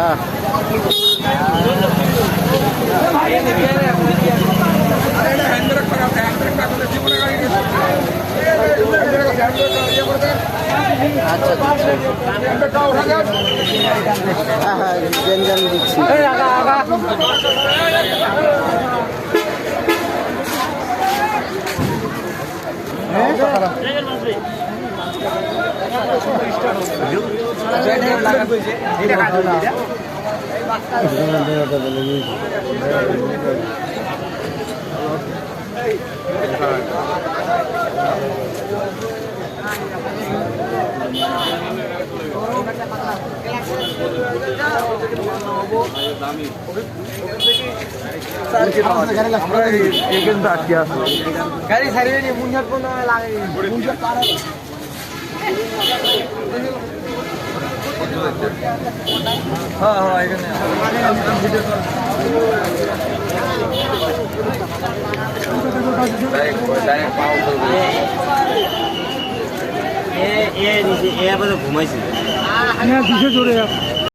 হ্যাঁ আচ্ছা হ্যাঁ হ্যাঁ দিচ্ছি গাড়ি সারিয়ে নিয়ে মুঞ্জার কোনো লাগে হ্যাঁ হ্যাঁ এখানে এ এ নিচে এ আবার ঘুমাইছিল দুশো জোরে